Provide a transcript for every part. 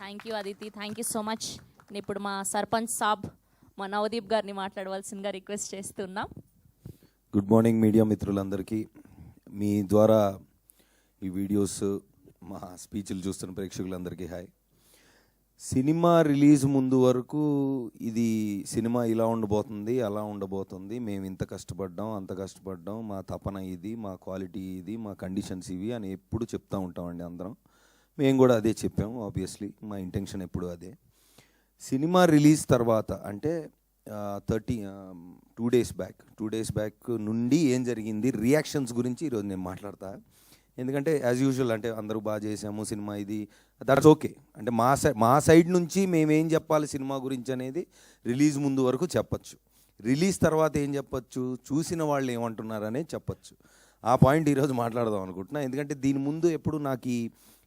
Thank you Aditi thank you so much ఇప్పుడు మా సర్పంచ్ సాబ్ మా నవదీప్ గారిని మాట్లాడవలసిందిగా రిక్వెస్ట్ చేస్తున్నాం. గుడ్ మార్నింగ్ మీడియా మిత్రులందరికీ. మీ ద్వారా ఈ వీడియోస్ మా స్పీచ్లు చూస్తున్న ప్రేక్షకులందరికీ హాయ్. సినిమా రిలీజ్ ముందు వరకు ఇది సినిమా ఇలా ఉండబోతుంది అలా ఉండబోతుంది. మేము ఇంత కష్టపడ్డాం అంత కష్టపడ్డాం. మా తపన ఇది మా క్వాలిటీ ఇది మా కండిషన్స్ ఇవి అని ఎప్పుడు చెప్తా ఉంటామండి అందరం. మేము కూడా అదే చెప్పాము ఆబ్వియస్లీ మా ఇంటెన్షన్ ఎప్పుడు అదే. సినిమా రిలీజ్ తర్వాత అంటే thirty two days back two days back నుండి ఏం జరిగింది రియాక్షన్స్ గురించి ఈరోజు నేను మాట్లాడతా. ఎందుకంటే యాజ్ యూజువల్ అంటే అందరూ బాగా చేసాము సినిమా ఇది. దట్స్ ఓకే అంటే మా సై మా సైడ్ నుంచి మేమేం చెప్పాలి సినిమా గురించి అనేది రిలీజ్ ముందు వరకు చెప్పచ్చు. రిలీజ్ తర్వాత ఏం చెప్పచ్చు? చూసిన వాళ్ళు ఏమంటున్నారనే చెప్పచ్చు. ఆ పాయింట్ ఈరోజు మాట్లాడదాం అనుకుంటున్నా. ఎందుకంటే దీని ముందు ఎప్పుడు నాకు ఈ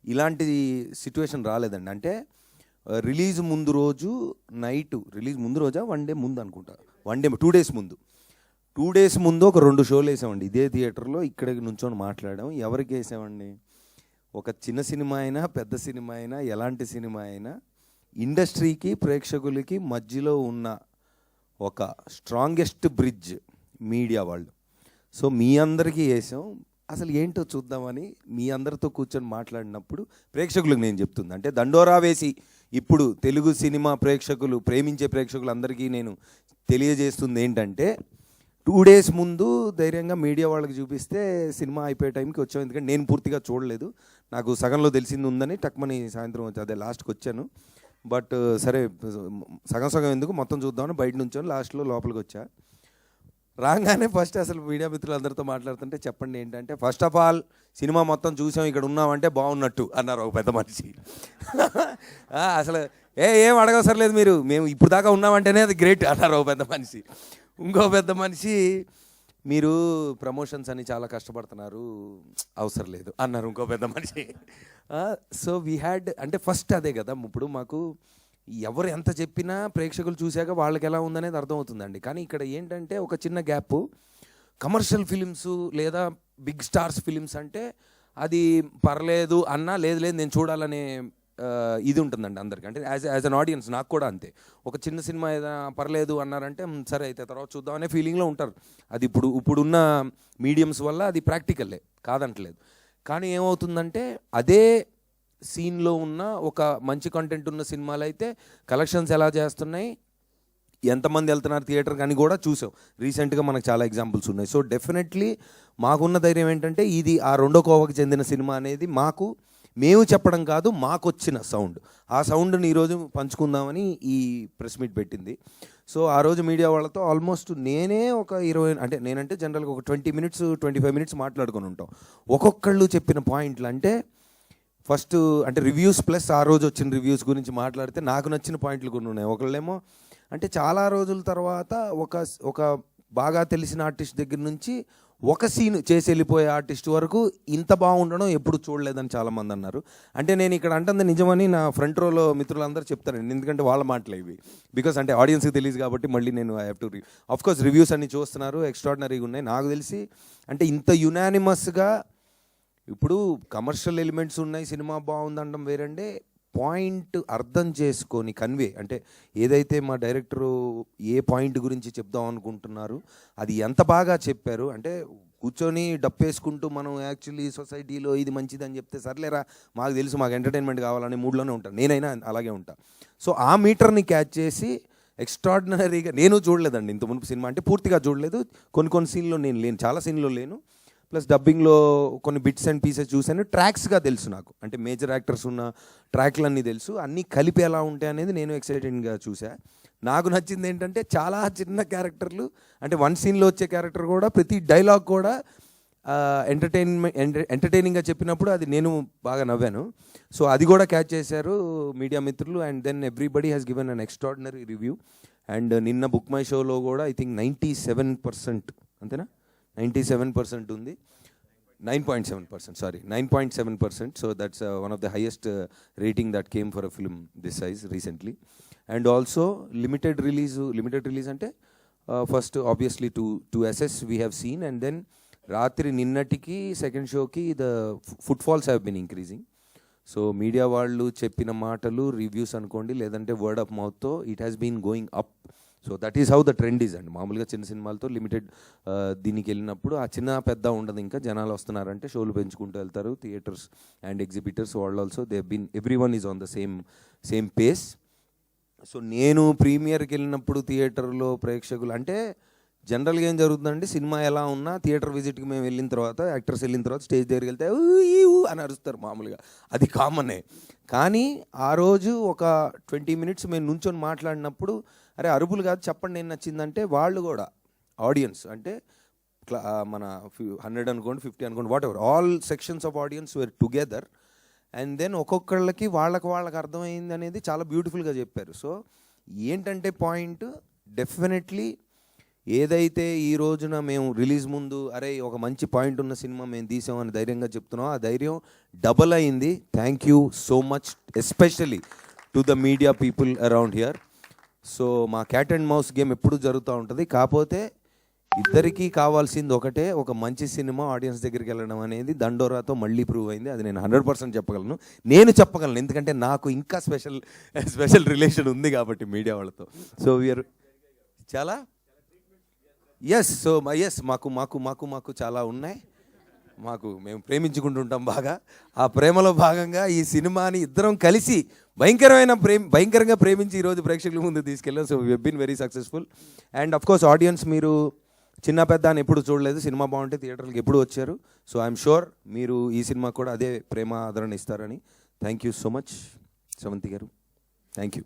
ఇలాంటి సిచ్యువేషన్ రాలేదండి. అంటే రిలీజ్ ముందు రోజు నైట్ రిలీజ్ ముందు రోజా వన్ డే ముందు అనుకుంటా. వన్ డే టూ డేస్ ముందు. టూ డేస్ ముందు ఒక రెండు షోలు వేసామండి. ఇదే థియేటర్లో ఇక్కడ నుంచొని మాట్లాడాం ఎవరికి వేసామండి? ఒక చిన్న సినిమా అయినా పెద్ద సినిమా అయినా ఎలాంటి సినిమా అయినా ఇండస్ట్రీకి ప్రేక్షకులకి మధ్యలో ఉన్న ఒక స్ట్రాంగెస్ట్ బ్రిడ్జ్ మీడియా వాళ్ళు. సో మీ అందరికీ వేసాం. అసలు ఏంటో చూద్దామని మీ అందరితో కూర్చొని మాట్లాడినప్పుడు ప్రేక్షకులకు నేను చెప్తుంది. అంటే దండోరా వేసి ఇప్పుడు తెలుగు సినిమా ప్రేక్షకులు ప్రేమించే ప్రేక్షకులందరికీ నేను తెలియజేస్తుంది ఏంటంటే టూ డేస్ ముందు ధైర్యంగా మీడియా వాళ్ళకి చూపిస్తే సినిమా అయిపోయే టైంకి వచ్చాం. ఎందుకంటే నేను పూర్తిగా చూడలేదు. నాకు సగంలో తెలిసింది ఉందని టక్మని సాయంత్రం వచ్చి అదే లాస్ట్కి వచ్చాను. బట్ సరే సగం సగం ఎందుకు మొత్తం చూద్దామని బయట నుంచొని లాస్ట్లో లోపలికి వచ్చా. రాగానే ఫస్ట్ అసలు మీడియా మిత్రులందరితో మాట్లాడుతుంటే చెప్పండి ఏంటంటే ఫస్ట్ ఆఫ్ ఆల్ సినిమా మొత్తం చూసాం ఇక్కడ ఉన్నామంటే బాగున్నట్టు అన్నారు ఒక పెద్ద మనిషి. అసలు ఏ ఏం అడగవసరం లేదు మీరు మేము ఇప్పుడు దాకా ఉన్నామంటేనే అది గ్రేట్ అన్నారు ఒక పెద్ద మనిషి. ఇంకో పెద్ద మనిషి మీరు ప్రమోషన్స్ అని చాలా కష్టపడుతున్నారు అవసరం లేదు అన్నారు ఇంకో పెద్ద మనిషి. సో వీ హ్యాడ్ అంటే ఫస్ట్ అదే కదా ఇప్పుడు మాకు ఎవరు ఎంత చెప్పినా ప్రేక్షకులు చూశాక వాళ్ళకి ఎలా ఉందనేది అర్థమవుతుందండి. కానీ ఇక్కడ ఏంటంటే ఒక చిన్న గ్యాప్. కమర్షియల్ ఫిలిమ్స్ లేదా బిగ్ స్టార్స్ ఫిలిమ్స్ అంటే అది పర్లేదు అన్నా లేదు లేదు నేను చూడాలనే ఇది ఉంటుందండి అందరికీ. అంటే యాజ్ యాజ్ అన్ ఆడియన్స్ నాకు కూడా అంతే. ఒక చిన్న సినిమా ఏదైనా పర్లేదు అన్నారంటే సరే అయితే తర్వాత చూద్దాం అనే ఫీలింగ్లో ఉంటారు. అది ఇప్పుడు ఇప్పుడున్న మీడియంస్ వల్ల అది ప్రాక్టికల్లే కాదంటలేదు. కానీ ఏమవుతుందంటే అదే సీన్లో ఉన్న ఒక మంచి కంటెంట్ ఉన్న సినిమాలు అయితే కలెక్షన్స్ ఎలా చేస్తున్నాయి? ఎంతమంది వెళ్తున్నారు థియేటర్ అని కూడా చూసాం. రీసెంట్గా మనకు చాలా ఎగ్జాంపుల్స్ ఉన్నాయి. సో డెఫినెట్లీ మాకున్న ధైర్యం ఏంటంటే ఇది ఆ రెండో కోవకు చెందిన సినిమా అనేది మాకు మేము చెప్పడం కాదు మాకు వచ్చిన సౌండ్ ఆ సౌండ్ని ఈరోజు పంచుకుందామని ఈ ప్రెస్ మీట్ పెట్టింది. సో ఆ రోజు మీడియా వాళ్ళతో ఆల్మోస్ట్ నేనే ఒక ఇరవై అంటే నేనంటే జనరల్గా ఒక twenty minutes twenty five minutes మాట్లాడుకొని ఉంటాం. ఒక్కొక్కళ్ళు చెప్పిన పాయింట్లు అంటే ఫస్ట్ అంటే రివ్యూస్ ప్లస్ ఆ రోజు వచ్చిన రివ్యూస్ గురించి మాట్లాడితే నాకు నచ్చిన పాయింట్లు కొన్ని ఉన్నాయి. ఒకళ్ళేమో అంటే చాలా రోజుల తర్వాత ఒక ఒక బాగా తెలిసిన ఆర్టిస్ట్ దగ్గర నుంచి ఒక సీన్ చేసి వెళ్ళిపోయే ఆర్టిస్ట్ వరకు ఇంత బాగుండడం ఎప్పుడు చూడలేదని చాలామంది అన్నారు. అంటే నేను ఇక్కడ అంటుంది నిజమని నా ఫ్రంట్ రోలో మిత్రులందరూ చెప్తారండి ఎందుకంటే వాళ్ళ మాటలు ఇవి. బికాస్ అంటే ఆడియన్స్కి తెలియదు కాబట్టి మళ్ళీ నేను I have to of course reviews అన్ని చూస్తున్నారు. ఎక్స్ట్రాడినరీగా ఉన్నాయి. నాకు తెలిసి అంటే ఇంత యునానిమస్గా ఇప్పుడు కమర్షియల్ ఎలిమెంట్స్ ఉన్నాయి సినిమా బాగుందనడం వేరంటే పాయింట్ అర్థం చేసుకొని కన్వే అంటే ఏదైతే మా డైరెక్టరు ఏ పాయింట్ గురించి చెప్దాం అనుకుంటున్నారు అది ఎంత బాగా చెప్పారు అంటే కూర్చొని డప్పేసుకుంటూ మనం యాక్చువల్లీ సొసైటీలో ఇది మంచిది అని చెప్తే సర్లేరా మాకు తెలుసు మాకు ఎంటర్టైన్మెంట్ కావాలనే మూడ్లోనే ఉంటాను నేనైనా అలాగే ఉంటా. సో ఆ మీటర్ని క్యాచ్ చేసి ఎక్స్ట్రాడినరీగా నేను చూడలేదండి ఇంత మునుపు సినిమా అంటే పూర్తిగా చూడలేదు. కొన్ని కొన్ని సీన్లో నేను లేను చాలా సీన్లో లేను. ప్లస్ డబ్బింగ్లో కొన్ని బిట్స్ అండ్ పీసెస్ చూశాను ట్రాక్స్గా తెలుసు నాకు. అంటే మేజర్ యాక్టర్స్ ఉన్న ట్రాక్లన్నీ తెలుసు. అన్నీ కలిపి ఎలా ఉంటాయి అనేది నేను ఎక్సైటెడ్గా చూసా. నాకు నచ్చింది ఏంటంటే చాలా చిన్న క్యారెక్టర్లు. అంటే వన్ సీన్లో వచ్చే క్యారెక్టర్ కూడా ప్రతి డైలాగ్ కూడా ఎంటర్టైన్మెంట్ ఎంటర్టైనింగ్గా చెప్పినప్పుడు అది నేను బాగా నవ్వాను. సో అది కూడా క్యాచ్ చేశారు మీడియా మిత్రులు. And then everybody has given an extraordinary review. And నిన్న బుక్ మై షోలో కూడా I think ninety seven percent అంతేనా? నైంటీ సెవెన్ పర్సెంట్ ఉంది. Nine point seven percent sorry nine point seven percent. So that's one of the highest rating that came for a film this size recently and also limited release limited release అంటే first obviously to two SS we have seen and then రాత్రి నిన్నటికి second షోకి the foot falls have been increasing so media వాళ్ళు చెప్పిన మాటలు reviews అనుకోండి లేదంటే word of మౌత్తో it has been going up so that is how the trend is అండి మామూలుగా చిన్న సినిమాలతో లిమిటెడ్ uh, దీనికి వెళ్ళినప్పుడు ఆ చిన్న పెద్ద ఉండదు. ఇంకా జనాలు వస్తున్నారంటే షోలు పెంచుకుంటూ వెళ్తారు. థియేటర్స్ అండ్ ఎగ్జిబిటర్స్ వాళ్ళు also they been every one is on the same same pace so నేను ప్రీమియర్కి వెళ్ళినప్పుడు థియేటర్లో ప్రేక్షకులు అంటే జనరల్గా ఏం జరుగుతుందంటే సినిమా ఎలా ఉన్నా థియేటర్ విజిట్కి మేము వెళ్ళిన తర్వాత యాక్టర్స్ వెళ్ళిన తర్వాత స్టేజ్ దగ్గరికి వెళ్తే అని అరుస్తారు మామూలుగా. అది కామనే కానీ ఆ రోజు ఒక ట్వంటీ మినిట్స్ మేము నుంచొని మాట్లాడినప్పుడు అరే అరుపులు కాదు చెప్పండి ఏం నచ్చిందంటే వాళ్ళు కూడా ఆడియన్స్ అంటే మన హండ్రెడ్ అనుకోండి ఫిఫ్టీ అనుకోండి whatever all sections of audience were together. And then ఒక్కొక్కళ్ళకి వాళ్ళకి వాళ్ళకి అర్థమైంది అనేది చాలా బ్యూటిఫుల్గా చెప్పారు. సో ఏంటంటే పాయింట్ డెఫినెట్లీ ఏదైతే ఈ రోజున మేము రిలీజ్ ముందు అరే ఒక మంచి పాయింట్ ఉన్న సినిమా మేము తీసామని ధైర్యంగా చెప్తున్నాం ఆ ధైర్యం డబల్ అయింది. Thank you so much especially to the media people around here so మా క్యాట్ అండ్ మౌస్ గేమ్ ఎప్పుడు జరుగుతూ ఉంటుంది. కాకపోతే ఇద్దరికీ కావాల్సింది ఒకటే ఒక మంచి సినిమా ఆడియన్స్ దగ్గరికి వెళ్ళడం అనేది. దండోరాతో మళ్ళీ ప్రూవ్ అయింది. అది నేను హండ్రెడ్ పర్సెంట్ చెప్పగలను. నేను చెప్పగలను ఎందుకంటే నాకు ఇంకా స్పెషల్ స్పెషల్ రిలేషన్ ఉంది కాబట్టి మీడియా వాళ్ళతో. సో వీఆర్ చాలా ఎస్ సో ఎస్ మాకు మాకు మాకు మాకు చాలా ఉన్నాయి. మాకు మేము ప్రేమించుకుంటుంటాం బాగా. ఆ ప్రేమలో భాగంగా ఈ సినిమాని ఇద్దరం కలిసి భయంకరమైన ప్రేమ భయంకరంగా ప్రేమించి ఈరోజు ప్రేక్షకుల ముందు తీసుకెళ్ళాం. So we've been very successful and of course audience మీరు చిన్న పెద్ద అని ఎప్పుడు చూడలేదు. సినిమా బాగుంటే థియేటర్కి ఎప్పుడు వచ్చారు. సో ఐఎమ్ షూర్ మీరు ఈ సినిమా కూడా అదే ప్రేమ ఆదరణ ఇస్తారని. Thank you so much Savanthi garu. Thank you